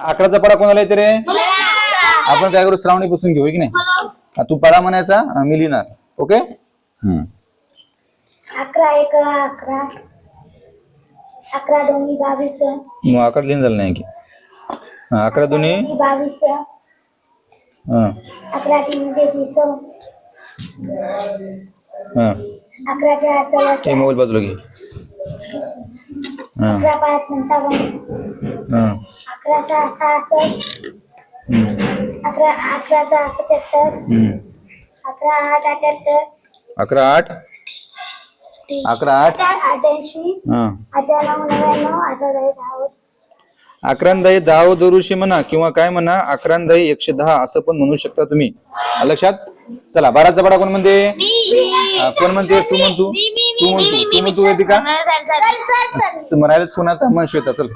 अकराचा पडा कोणाला येते रे? आपण काय करू श्रावणी पुसून घेऊ की नाही? हा, तू पडा म्हणायचा मी लिहिणार ओके? हम्म. अकरा एक अकरा. अकरा दोन्ही बावीस. मग अकरा लिहिून झालं नाही की. हा, अकरा दोन्ही. बावीस. हा. अकरा तीन तेहतीस हा. अकरा चार मोबाईल बाजूला घे. अकरा पाच पंचावन्न अकरा सहा सहासष्ट अकरा अकरा सहा सत्याहत्तर. अकरा आठ अठ्याहत्तर अकरा आठ? अकरा आठ? अठ्याऐंशी नऊ नव्याण्णव अठरा दहा अकरांदाई दहा दरुशी म्हणा किंवा काय म्हणा अकरांदाई एकशे दहा असं पण म्हणू शकता तुम्ही. लक्षात? चला बाराचा पडा कोण म्हणते? कोण म्हणते? तू म्हणतो. तू म्हणतो. तू म्हणतो वेदिका. म्हणायलाच कोण आता? मन श्वेता चल.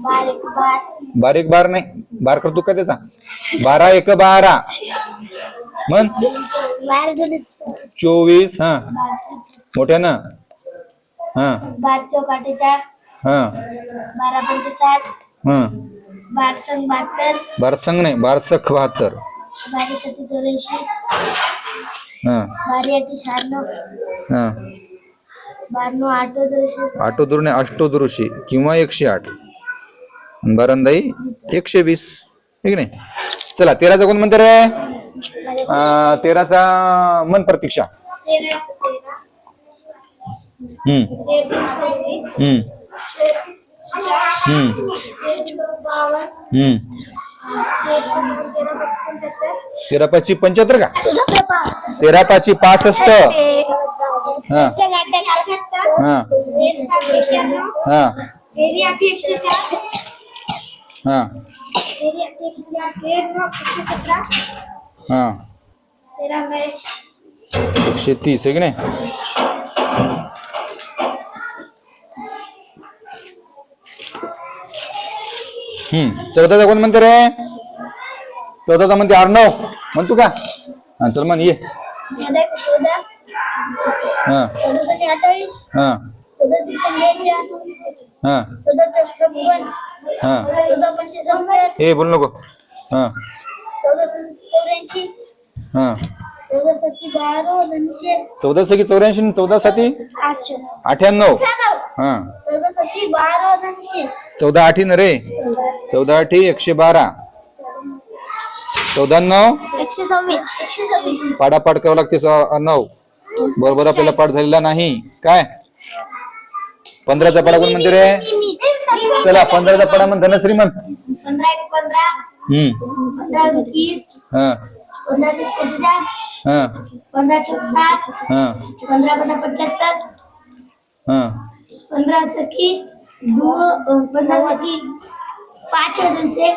बारीक बार. बारीक बार नाही. बार करतो का त्याचा? बारा एक बारा. म्हण. चोवीस हा. मोठ्यानं. हा. बार चौक अठ्ठेचाळ हा. बारा पंचे साठ हा. बार संग बहात्तर. बार संग नाही बार सख बहात्तर. बारी सत्ती चौऱ्याऐंशी. हा. बारी अठ्ठी शहाण्णव. हा. आठ चौऱ्याऐंशी किंवा एकशे आठ. बारांदाई एकशे वीस. ठीक नाही? चला तेराचा कोण म्हणते रे अं, तेराचा मन प्रतीक्षा. तेरा तेरा हम्म तेरा सव्वीस हम्म हम्म बावन्न हम्म तेरा पाचशे पंच्याहत्तर का? तेरा पाचशे पासष्ट. हा. हा. हा. हा. हा. एकशे तीस आहे की नाही? हम्म. चौदाचा कोण म्हणते रे? चौदाचा म्हणते अर्णव. म्हणतो का? हा चल म्हण ये. हा. हा. हा. हा. बोल नको. हा. हा. चौदा सत्ती बारा दोनशे चौदा सखी चौऱ्याऐंशी चौदा साती आठशे अठ्याण्णव हा. चौदा सत्ती बारा दोनशे. चौदा आठी न रे? चौदा आठी एकशे बारा. चौदा नऊ एकशे सव्वीस. एकशे सव्वीस. पाडापाड करावं लागते नऊ. बरोबर आपल्याला पाठ झालेला नाही. काय? पंधराचा पाडा कोण म्हणते रे चला पंधराचा पाडा म्हण धनश्री म्हण पंधरा एक पंधरा. हम्म पंधरा वीस पंधरा पंचेचाळीस पंधरा साठ पंधरा पंधरा पंच्याहत्तर पंधरा सखी दो पंधरा सखी पाच दोनशे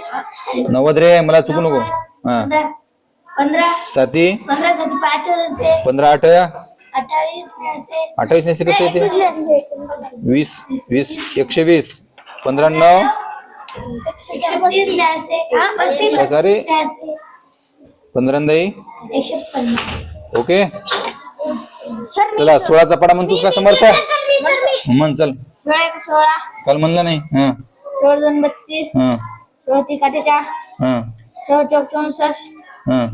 नव्वद रे मला चुकू नको. हा. पंधरा पंधरा साती? पंधरा पाच दोनशे पंधरा आठ अठ्ठावीस अठ्ठावीस नाही वीस वीस एकशे वीस. पंधरा नऊ. पस्तीस दोनशे पस्तीस काय रे? दोनशे. पंधरा दही एकशे पन्नास. ओके. चला सोळाचा पाडा म्हणतोस का समर्थ? म्हण चल. सोळा सोळा. काल म्हणलं नाही. हा. सोळा दोन बत्तीस. हा. सोळा ती काठेचाळ हा. सोळा चौक चौसष्ट. हा.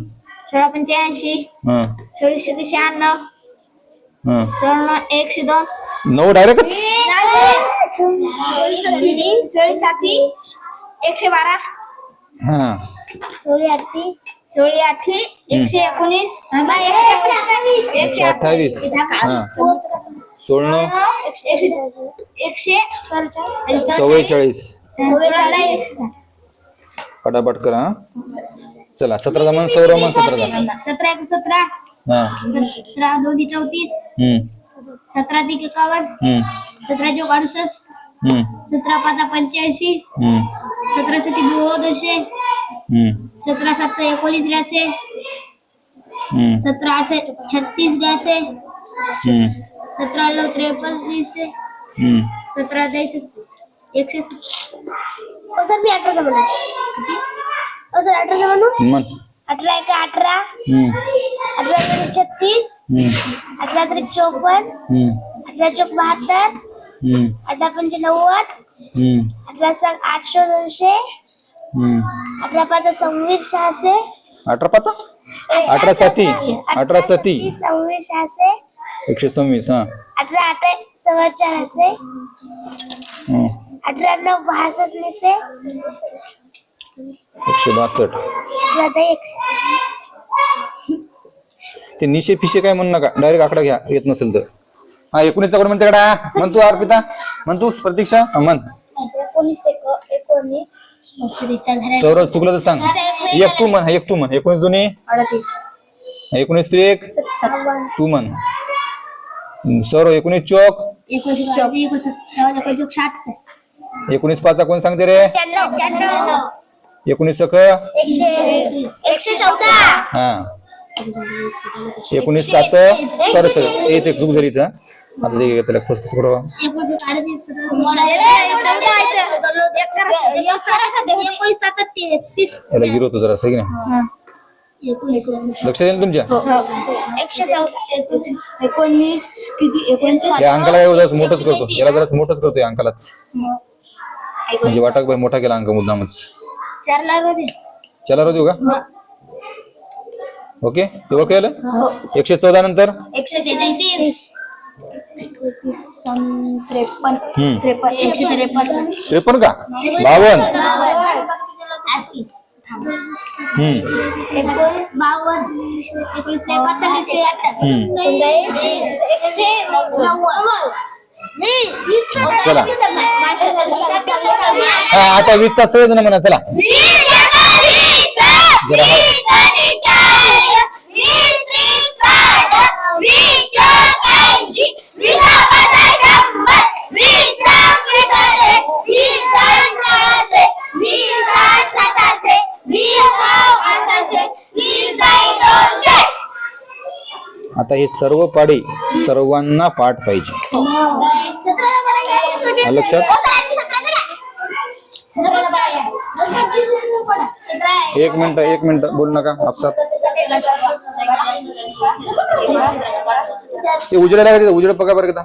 सोळा पंच्याऐंशी. हा. सोळीशे शहाण्णव हा. सोळा एकशे दोन. नऊ डायरेक्ट सोळी साती एकशे बारा. हा. सोळी आठी सोळी आठी एकशे एकोणीस. एकशे अठ्ठावीस. एकशे अठ्ठावीस. हा. सोळ नऊ एकशे चव्वेचाळीस. पटापट करा. चला सतराचा म्हण सौरव सतरा एक सतरा. हा. सतरा दोन्ही चौतीस. सतरा ते एकावन्न. सतरा चौक अडुसष्ट सतरा पाच पंच्याऐंशी. सतरा सती दोनशे सतरा सात एकोणीस हम्म. सतरा आठ छत्तीस हम्म. सतरा नऊ त्रेपन्न सतरा तेवीस एकशे सर मी अठराचा म्हणू किती? हो सर अठराचा म्हणू म्हण. अठरा एक अठरा. अठरा त्रिक छत्तीस. अठरा त्रिक चौपन्न अठरा चौक बहात्तर. अठरा पंचे नव्वद. अठरा सात आठशे दोनशे. अठरा पाच सव्वीस सहाशे अठरा पाचा? अठरा साती. अठरा साती. सव्वीस सहाशे एकशे सव्वीस हा. अठरा आठ चव्वेचाळीसशे हम्म. अठरा नऊ बासष्टशे एकशे बासष्ट. ते निशे फिशे काय म्हणू नका. डायरेक्ट आकडा घ्या. येत नसेल तर. हा एकोणीसचा कोण म्हणते कडा म्हण तू अर्पिता. म्हण तू प्रतीक्षा. म्हण. एकोणीस एकोणीस. सौरभ चुकलं तर सांग. एक तू म्हण एक तू म्हण. एकोणीस दोन्ही? एकोणीस तरी एक? तू म्हण. सौरभ एकोणीस चौक? एकोणीस एकोणीस एकोणीस एकोणीस पाचा कोण सांगते रे? एकोणीस चौदा. हा. एकोणीस सात सॉरी सॉरी एक एक चूक झाली इथं. आता ते त्याला याला गिरवतो जरा असं की नाही? लक्ष देईल तुमच्या. चौदा. एकोणीस किती? एकोणीस या अंकाला जरा मोठंच करतो. याला जरा मोठंच करतो या अंकालाच म्हणजे वाटक बाई मोठा केला अंक मुद्दामच. चला रो देऊ का ओके केलं एकशे चौदा नंतर एकशे तेहतीस त्रेपन्न त्रेपन्न एकशे त्रेपन्न त्रेपन्न का बावन्न एकोणीस बावन्न एकोणीस एकशे नव्वद चला. हा आता वीसचा सगळे जण म्हणा चला. आता हे सर्व पाडे सर्वांना पाठ पाहिजे लक्षात? एक मिनिट एक मिनिट बोलू नका आपसात ते उजेडायला? उजेड बघा बरं का